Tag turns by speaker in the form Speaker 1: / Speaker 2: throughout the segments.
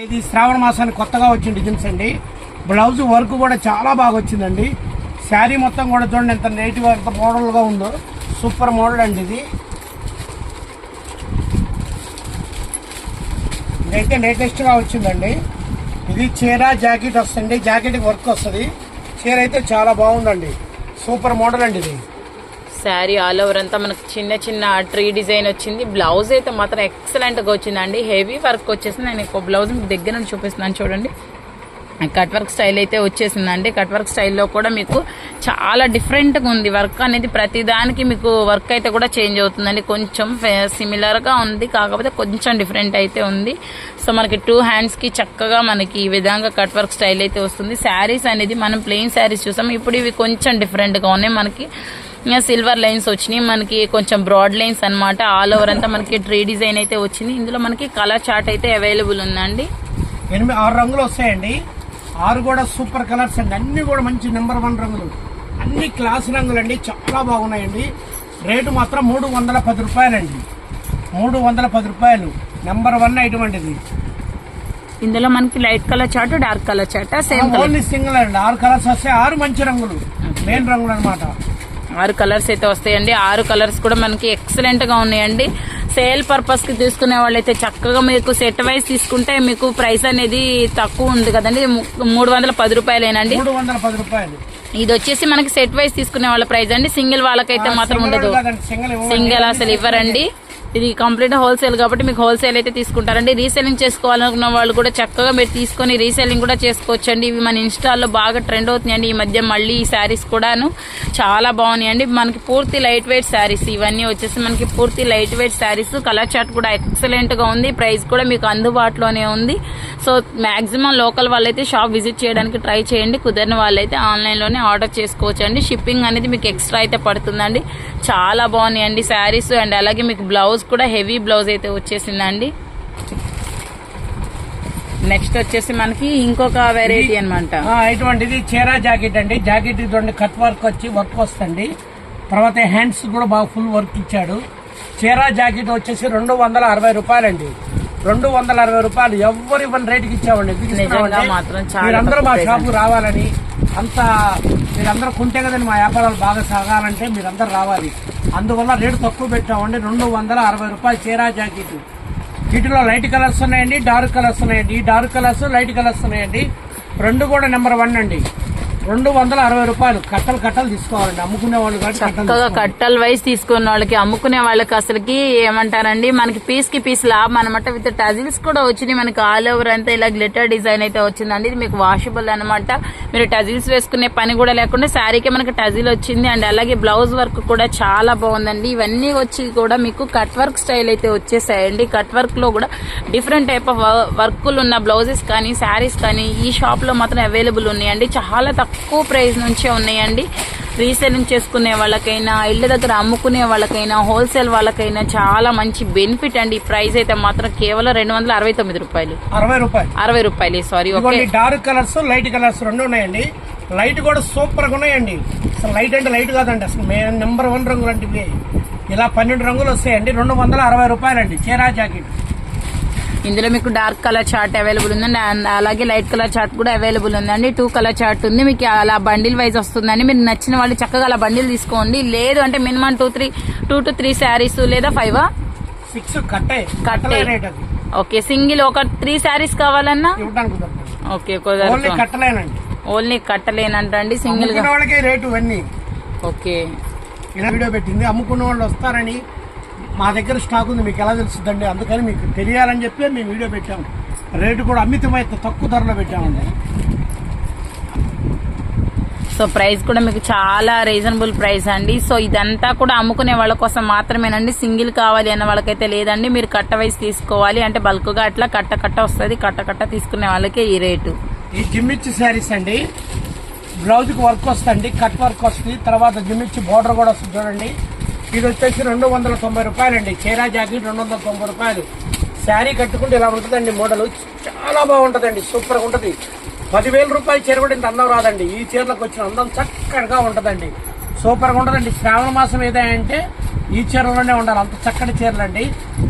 Speaker 1: ఇది శ్రావణ మాసానికి కొత్తగా వచ్చిన డిజైన్స్ అండి. బ్లౌజ్ వర్క్ కూడా చాలా బాగా వచ్చిందండి. శారీ మొత్తం కూడా చూడండి ఎంత నేటివ్ ఎంత మోడల్గా ఉందో. సూపర్ మోడల్ అండి ఇది. ఇదైతే లేటెస్ట్గా వచ్చిందండి. ఇది చీర జాకెట్ వస్తుంది. జాకెట్ వర్క్ వస్తుంది. చీర అయితే చాలా బాగుందండి. సూపర్ మోడల్ అండి ఇది.
Speaker 2: శారీ ఆల్ ఓవర్ అంతా మనకు చిన్న చిన్న ట్రీ డిజైన్ వచ్చింది. బ్లౌజ్ అయితే మాత్రం ఎక్సలెంట్గా వచ్చిందండి. హెవీ వర్క్ వచ్చేసి నేను ఒక బ్లౌజ్ మీకు దగ్గర నుంచి చూపిస్తున్నాను చూడండి. కట్ వర్క్ స్టైల్ అయితే వచ్చేసిందండి. కట్ వర్క్ స్టైల్లో కూడా మీకు చాలా డిఫరెంట్గా ఉంది. వర్క్ అనేది ప్రతిదానికి మీకు వర్క్ అయితే కూడా చేంజ్ అవుతుందండి. కొంచెం సిమిలర్గా ఉంది. కాకపోతే కొంచెం డిఫరెంట్ అయితే ఉంది. సో మనకి టూ హ్యాండ్స్కి చక్కగా మనకి ఈ విధంగా కట్ వర్క్ స్టైల్ అయితే వస్తుంది. శారీస్ అనేది మనం ప్లెయిన్ శారీస్ చూసాం. ఇప్పుడు ఇవి కొంచెం డిఫరెంట్గా ఉన్నాయి. మనకి సిల్వర్ లైన్స్ వచ్చినాయి. మనకి కొంచెం బ్రాడ్ లైన్స్ అన్నమాట. ఆల్ ఓవర్ అంతా మనకి ట్రీ డిజైన్ అయితే వచ్చింది. ఇందులో మనకి కలర్ చార్ట్ అయితే అవైలబుల్ ఉందండి.
Speaker 1: ఎనిమిది ఆరు రంగులు వస్తాయండి. ఆరు కూడా సూపర్ కలర్స్ అండి. అన్ని కూడా మంచి నెంబర్ వన్ రంగులు. అన్ని క్లాస్ రంగులు అండి చాలా బాగున్నాయండి. రేటు మాత్రం మూడు వందల పది రూపాయలండి. మూడు వందల పది రూపాయలు. నెంబర్ వన్ ఇది
Speaker 2: ఇందులో మనకి light colour chart dark colour chart same
Speaker 1: only single అండి. ఆరు కలర్స్ వస్తాయి ఆరు మంచి రంగులు. మెయిన్ రంగులు అనమాట
Speaker 2: ఆరు కలర్స్ అయితే వస్తాయండి. ఆరు కలర్స్ కూడా మనకి ఎక్సలెంట్గా ఉన్నాయండి. సేల్ పర్పస్కి తీసుకునే వాళ్ళైతే చక్కగా మీకు సెట్ వైజ్ తీసుకుంటే మీకు ప్రైస్ అనేది తక్కువ ఉంది కదండి. మూడు వందల పది రూపాయలేనండి. ఇది వచ్చేసి మనకి సెట్ వైజ్ తీసుకునే వాళ్ళ ప్రైస్ అండి. సింగిల్ వాళ్ళకైతే మాత్రం ఉండదు.
Speaker 1: సింగిల్
Speaker 2: సింగిల్ అసలు ఇవ్వరండి. ఇది కంప్లీట్ హోల్సేల్ కాబట్టి మీకు హోల్సేల్ అయితే తీసుకుంటారండి. రీసెల్లింగ్ చేసుకోవాలనుకున్న వాళ్ళు కూడా చక్కగా మీరు తీసుకొని రీసెల్లింగ్ కూడా చేసుకోవచ్చండి. ఇవి మన ఇన్స్టాల్లో బాగా ట్రెండ్ అవుతున్నాయండి. ఈ మధ్య మళ్ళీ ఈ శారీస్ కూడాను చాలా బాగున్నాయండి. మనకి పూర్తి లైట్ వెయిట్ శారీస్ ఇవన్నీ వచ్చేసి మనకి పూర్తి light weight saris. Colour chart కూడా ఎక్సలెంట్గా ఉంది. ప్రైస్ కూడా మీకు అందుబాటులోనే ఉంది. సో మాక్సిమం లోకల్ వాళ్ళైతే షాప్ విజిట్ చేయడానికి ట్రై చేయండి. కుదిరిన వాళ్ళైతే ఆన్లైన్లోనే ఆర్డర్ చేసుకోవచ్చండి. షిప్పింగ్ అనేది మీకు ఎక్స్ట్రా అయితే పడుతుందండి. చాలా బాగున్నాయండి శారీస్ అండ్ అలాగే మీకు బ్లౌజ్ కూడా హెవీ బ్లౌజ్ అయితే వచ్చేసిందండి. నెక్స్ట్ వచ్చేసి మనకి ఇంకొక వెరైటీ అనమాట
Speaker 1: ఇటువంటి ఇది చీరా జాకెట్ అండి. జాకెట్ ఇటువంటి కట్ వర్క్ వచ్చి వర్క్ వస్తుంది తర్వాత హ్యాండ్స్ కూడా బాగా ఫుల్ వర్క్ ఇచ్చాడు. చీరా జాకెట్ వచ్చేసి రెండు వందల అరవై రూపాయలండి. రెండు వందల అరవై రూపాయలు ఎవరు ఇవ్వని రేటుకి ఇచ్చామండి. మీరందరూ మా షాపుకు రావాలని అంత మీరందరూ కొంటే కదండి మా వ్యాపారాలు బాగా సాగాలంటే మీరందరూ రావాలి. అందువల్ల రేటు తక్కువ పెట్టామండి. రెండు వందల అరవై రూపాయలు చీరా జాకెట్. వీటిలో లైట్ కలర్స్ ఉన్నాయండి డార్క్ కలర్స్ ఉన్నాయండి. ఈ డార్క్ కలర్స్ లైట్ కలర్స్ ఉన్నాయండి. రెండు కూడా నెంబర్ వన్ అండి. రెండు వందల అరవై రూపాయలు కట్టలు కట్టలు తీసుకోవాలండి. అమ్ముకునే వాళ్ళు
Speaker 2: చక్కగా. కట్టల్ వైజ్ తీసుకున్న వాళ్ళకి అమ్ముకునే వాళ్ళకి అసలుకి ఏమంటారండి? మనకి పీస్కి పీస్ లాభం అనమాట విత్ టజిల్స్ కూడా వచ్చినాయి మనకి ఆల్ ఓవర్ అంతా. ఇలా గ్లిటర్ డిజైన్ అయితే వచ్చిందండి. ఇది మీకు వాషబుల్ అనమాట మీరు టజిల్స్ వేసుకునే పని కూడా లేకుండా శారీకి మనకి టజిల్ వచ్చింది. అండ్ అలాగే బ్లౌజ్ వర్క్ కూడా చాలా బాగుందండి. ఇవన్నీ వచ్చి కూడా మీకు కట్ వర్క్ స్టైల్ అయితే వచ్చేసాయండి. కట్ వర్క్లో కూడా డిఫరెంట్ టైప్ ఆఫ్ వర్కులు ఉన్న బ్లౌజెస్ కానీ శారీస్ కానీ ఈ షాప్లో మాత్రం అవైలబుల్ ఉన్నాయండి. చాలా తక్కువ ప్రైస్ నుంచే ఉన్నాయండి. రీసేలింగ్ చేసుకునే వాళ్ళకైనా ఇళ్ళ దగ్గర అమ్ముకునే వాళ్ళకైనా హోల్సేల్ వాళ్ళకైనా చాలా మంచి బెనిఫిట్ అండి. ఈ ప్రైస్ అయితే మాత్రం కేవలం రెండు వందల అరవై తొమ్మిది రూపాయలు.
Speaker 1: అరవై రూపాయలు.
Speaker 2: అరవై రూపాయలు sorry
Speaker 1: dark colours light colours రెండు ఉన్నాయండి. లైట్ కూడా సూపర్గా ఉన్నాయండి. అసలు లైట్ అంటే లైట్ కాదండి అసలు నెంబర్ వన్ రంగులు అంటే ఇలా పన్నెండు రంగులు వస్తాయండి రెండు వందల అరవై రూపాయలండి చీరా జాకెట్.
Speaker 2: ఇందులో మీకు డార్క్ కలర్ చార్ట్ అవైలబుల్ ఉందండి. అండ్ అలాగే లైట్ కలర్ చార్ట్ కూడా అవైలబుల్ ఉందండి. టూ కలర్ చార్ట్ ఉంది. మీకు అలా బండిల్ వైజ్ వస్తుందండి. మీరు నచ్చిన వాళ్ళు చక్కగా అలా బండిల్ తీసుకోండి. లేదు అంటే minimum two three two to three saris లేదా ఫైవ్
Speaker 1: సిక్స్ కట్టే
Speaker 2: ఓకే సింగిల్ ఒక త్రీ శారీస్ కావాలన్నా? ఓకే
Speaker 1: కట్టలేనండి.
Speaker 2: ఓన్లీ కట్టలేనంటండి
Speaker 1: సింగిల్గా వాళ్ళకే రేటు ఇవన్నీ.
Speaker 2: ఓకే.
Speaker 1: ఇలా వీడియో పెట్టింది. అమ్ముకున్న వాళ్ళు వస్తారని మా దగ్గర స్టాక్ ఉంది మీకు ఎలా తెలుస్తుందండి? అందుకని మీకు తెలియాలని చెప్పి మేము వీడియో పెట్టాము. రేటు కూడా అమితమైతే తక్కువ ధరలో పెట్టామండి.
Speaker 2: సో ప్రైస్ కూడా మీకు చాలా రీజనబుల్ ప్రైస్ అండి. సో ఇదంతా కూడా అమ్ముకునే వాళ్ళ కోసం మాత్రమేనండి. సింగిల్ కావాలి అన్న వాళ్ళకైతే లేదండి. మీరు కట్ట వైస్ తీసుకోవాలి. అంటే బల్క్గా అట్లా కట్ట కట్ట వస్తుంది. కట్ట కట్ట తీసుకునే వాళ్ళకి ఈ రేటు.
Speaker 1: ఈ జిమ్మిచ్చి శారీస్ అండి. బ్లౌజ్కి వర్క్ వస్తుంది కట్ వర్క్ వస్తుంది. తర్వాత జిమ్మిచ్చి బోర్డర్ కూడా వస్తుంది చూడండి. ఇది వచ్చేసి రెండు వందల తొంభై రూపాయలండి. చీరా జాకెట్ రెండు వందల తొంభై రూపాయలు. శారీ కట్టుకుంటే ఇలా ఉంటుందండి మోడల్? చాలా బాగుంటుందండి. సూపర్గా ఉంటుంది. పదివేల రూపాయలు చీర కూడా ఇంత అందం రాదండి. ఈ చీరలకు వచ్చిన అందం చక్కగా ఉంటుందండి. సూపర్గా ఉంటుందండి. శ్రావణ మాసం ఏదంటే ఈ చీరలోనే ఉండాలి. అంత చక్కటి చీరలు అండి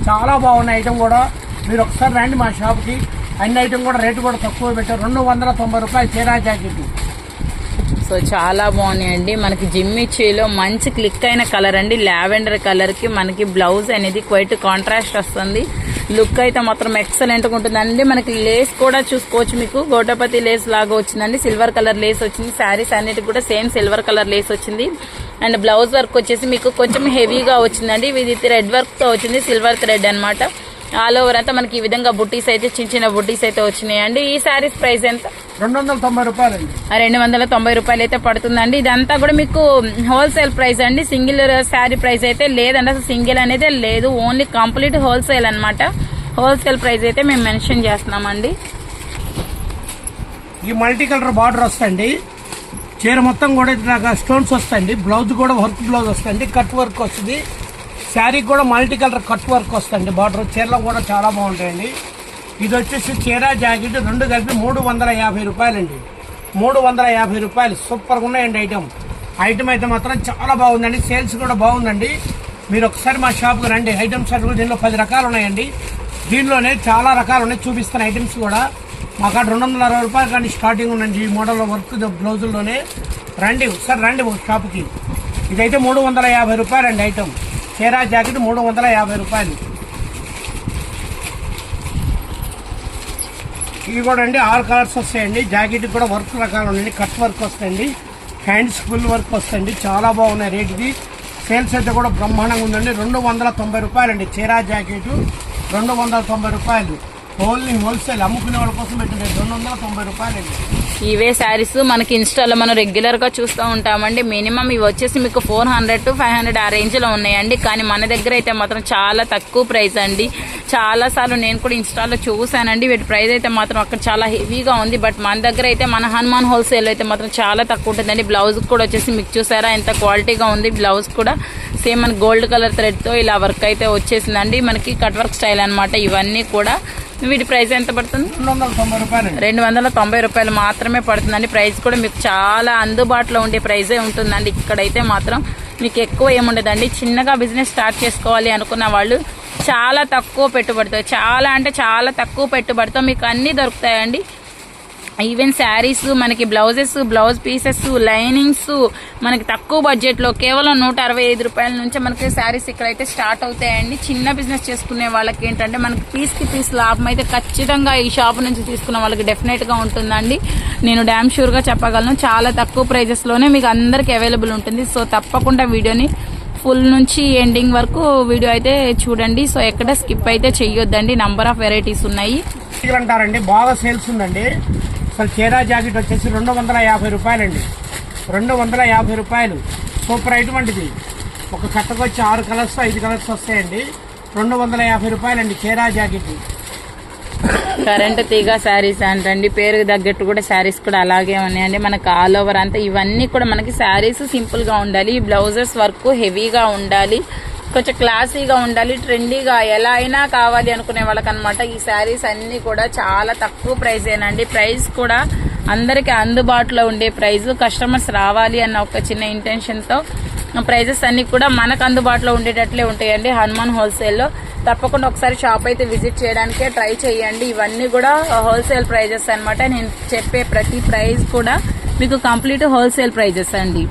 Speaker 1: చాలా బాగున్నాయి ఐటెం కూడా. మీరు ఒకసారి రండి మా షాప్కి. అన్ని ఐటమ్ కూడా రేటు కూడా తక్కువ పెట్టారు. రెండు వందల తొంభై రూపాయలు చీరా జాకెట్.
Speaker 2: సో చాలా బాగున్నాయండి. మనకి జిమ్మిచ్చీలో మంచి క్లిక్ అయిన కలర్ అండి. లావెండర్ కలర్కి మనకి బ్లౌజ్ అనేది క్వైట్ కాంట్రాస్ట్ వస్తుంది. లుక్ అయితే మాత్రం ఎక్సలెంట్గా ఉంటుందండి. మనకి లేస్ కూడా చూసుకోవచ్చు మీకు. గోటపతి లేస్ లాగా వచ్చిందండి. సిల్వర్ కలర్ లేస్ వచ్చింది. శారీస్ అన్నిటికి కూడా సేమ్ సిల్వర్ కలర్ లేస్ వచ్చింది. అండ్ బ్లౌజ్ వర్క్ వచ్చేసి మీకు కొంచెం హెవీగా వచ్చిందండి. ఇది థ్రెడ్ వర్క్తో వచ్చింది. సిల్వర్ థ్రెడ్ అన్నమాట. ఆల్ ఓవర్ అంతా మనకి ఈ విధంగా బుట్టీస్ అయితే చిన్న చిన్న బుట్టీస్ అయితే వచ్చినాయండి. ఈ శారీస్ ప్రైస్ ఎంత?
Speaker 1: రెండు వందల తొంభై రూపాయలండి.
Speaker 2: ఆ రెండు వందల తొంభై రూపాయలు అయితే పడుతుందండి. ఇదంతా కూడా మీకు హోల్సేల్ ప్రైస్ అండి. సింగిల్ శారీ ప్రైస్ అయితే లేదండి. అసలు సింగిల్ అనేది లేదు. ఓన్లీ కంప్లీట్ హోల్సేల్ అన్నమాట. హోల్సేల్ ప్రైస్ అయితే మేము మెన్షన్ చేస్తున్నామండి.
Speaker 1: ఈ మల్టీ కలర్ బార్డర్ వస్తుంది చీర మొత్తం కూడా ఇట్లా స్టోన్స్ వస్తాయండి. బ్లౌజ్ కూడా వర్క్ బ్లౌజ్ వస్తుంది కట్ వర్క్ వస్తుంది. శారీ కూడా మల్టీ కలర్ కట్ వర్క్ వస్తుంది బార్డర్ చీరలో కూడా చాలా బాగుంటాయండి. ఇది వచ్చేసి చీర జాకెట్ రెండు కలిపి మూడు వందల యాభై రూపాయలండి. మూడు వందల యాభై రూపాయలు. సూపర్గా ఉన్నాయండి ఐటమ్ ఐటమ్ అయితే మాత్రం చాలా బాగుందండి. సేల్స్ కూడా బాగుందండి. మీరు ఒకసారి మా షాప్కి రండి. ఐటమ్స్ అటు దీనిలో పది రకాలు ఉన్నాయండి. దీనిలోనే చాలా రకాలు ఉన్నాయి. చూపిస్తున్న ఐటమ్స్ కూడా. మాకు రెండు వందల అరవై రూపాయలు కానీ స్టార్టింగ్ ఉందండి ఈ మోడల్లో వర్క్ బ్లౌజుల్లోనే. రండి ఒకసారి రండి ఒక షాప్కి. ఇదైతే మూడు వందల యాభై రూపాయలండి ఐటమ్ చీరా జాకెట్ మూడు వందల యాభై రూపాయలు. ఇవి కూడా అండి ఆల్ కలర్స్ వస్తాయండి. జాకెట్ కూడా వర్క్ రకాలు ఉన్నాయండి కట్ వర్క్ వస్తాయండి. హ్యాండ్స్ ఫుల్ వర్క్ వస్తాయండి. చాలా బాగున్నాయి రేటుకి సేల్స్ అయితే కూడా బ్రహ్మాండంగా ఉందండి. రెండు వందల తొంభై రూపాయలండి. చీరా జాకెట్ రెండు వందల తొంభై రూపాయలు. ఓన్లీ హోల్సేల్ అమ్ముకునే వాళ్ళ కోసం పెట్టండి రెండు వందల తొంభై రూపాయలు
Speaker 2: ఇవే శారీస్ మనకి ఇన్స్టాలో మనం రెగ్యులర్గా చూస్తూ ఉంటామండి. మినిమం ఇవి వచ్చేసి మీకు four hundred to five hundred ఆ రేంజ్లో ఉన్నాయండి. కానీ మన దగ్గర అయితే మాత్రం చాలా తక్కువ ప్రైస్ అండి. చాలా సార్లు నేను కూడా ఇన్స్టాలో చూసానండి వీటి ప్రైస్ అయితే మాత్రం అక్కడ చాలా హెవీగా ఉంది. బట్ మన దగ్గర అయితే మన హనుమాన్ హోల్సేల్ అయితే మాత్రం చాలా తక్కువ ఉంటుందండి. బ్లౌజ్ కూడా వచ్చేసి మీకు చూసారా? ఎంత క్వాలిటీగా ఉంది. బ్లౌజ్ కూడా సేమ్ మన గోల్డ్ కలర్ థ్రెడ్తో ఇలా వర్క్ అయితే వచ్చేసిందండి. మనకి కట్ వర్క్ స్టైల్ అనమాట ఇవన్నీ కూడా వీటి ప్రైస్ ఎంత పడుతుంది?
Speaker 1: రెండు వందల తొంభై
Speaker 2: రూపాయలు మాత్రమే పడుతుందండి. ప్రైస్ కూడా మీకు చాలా అందుబాటులో ఉండే ప్రైజే ఉంటుందండి. ఇక్కడైతే మాత్రం మీకు ఎక్కువ ఏముండదండి. చిన్నగా బిజినెస్ స్టార్ట్ చేసుకోవాలి అనుకున్న వాళ్ళు చాలా తక్కువ పెట్టుబడితో చాలా అంటే చాలా తక్కువ పెట్టుబడితో మీకు అన్నీ దొరుకుతాయండి. ఈవెన్ శారీస్ మనకి బ్లౌజెస్ బ్లౌజ్ పీసెస్ లైనింగ్స్ మనకి తక్కువ బడ్జెట్లో కేవలం నూట అరవై ఐదు రూపాయల నుంచి మనకి శారీస్ ఇక్కడైతే స్టార్ట్ అవుతాయండి. చిన్న బిజినెస్ చేసుకునే వాళ్ళకి ఏంటంటే మనకి పీస్కి పీస్ లాభం అయితే ఖచ్చితంగా ఈ షాప్ నుంచి తీసుకున్న వాళ్ళకి డెఫినెట్గా ఉంటుందండి. నేను డ్యామ్ షూర్గా చెప్పగలను చాలా తక్కువ ప్రైజెస్లోనే మీకు అందరికీ అవైలబుల్ ఉంటుంది. సో తప్పకుండా వీడియోని ఫుల్ నుంచి ఎండింగ్ వరకు వీడియో అయితే చూడండి. సో ఎక్కడ స్కిప్ అయితే చెయ్యొద్దండి. నంబర్ ఆఫ్ వెరైటీస్ ఉన్నాయి.
Speaker 1: అంటారండి బాగా సేల్స్ ఉందండి. అసలు చీరా జాకెట్ వచ్చేసి రెండు వందల యాభై రూపాయలండి. రెండు వందల యాభై రూపాయలు. సూపర్ ఐటమ్ ఒక కట్టకు వచ్చి ఆరు కలర్స్ ఐదు కలర్స్ వస్తాయండి. రెండు వందల యాభై రూపాయలండి చీరా జాకెట్.
Speaker 2: కరెంట్ తీగ శారీస్ అంటండి. పేరుకి తగ్గట్టు కూడా శారీస్ కూడా అలాగే ఉన్నాయండి. మనకు ఆల్ ఓవర్ అంతా ఇవన్నీ కూడా మనకి శారీస్ సింపుల్గా ఉండాలి. ఉండాలి బ్లౌజెస్ వర్క్ హెవీగా ఉండాలి. కొంచెం క్లాసీగా ఉండాలి ట్రెండీగా ఎలా అయినా కావాలి అనుకునే వాళ్ళకనమాట ఈ శారీస్ అన్ని కూడా చాలా తక్కువ ప్రైస్ ఏనండి. ప్రైస్ కూడా అందరికి అందుబాటులో ఉండే ప్రైస్. కస్టమర్స్ రావాలి అన్న ఒక చిన్న ఇంటెన్షన్తో ప్రైజెస్ అన్ని కూడా మనకు అందుబాటులో ఉండేటట్లే ఉంటాయండి హనుమాన్ హోల్సేల్లో. తప్పకుండా ఒకసారి షాప్ అయితే విజిట్ చేయడానికే ట్రై చేయండి. ఇవన్నీ కూడా హోల్సేల్ ప్రైజెస్ అనమాట నేను చెప్పే ప్రతి ప్రైస్ కూడా మీకు కంప్లీట్ హోల్సేల్ ప్రైజెస్ అండి.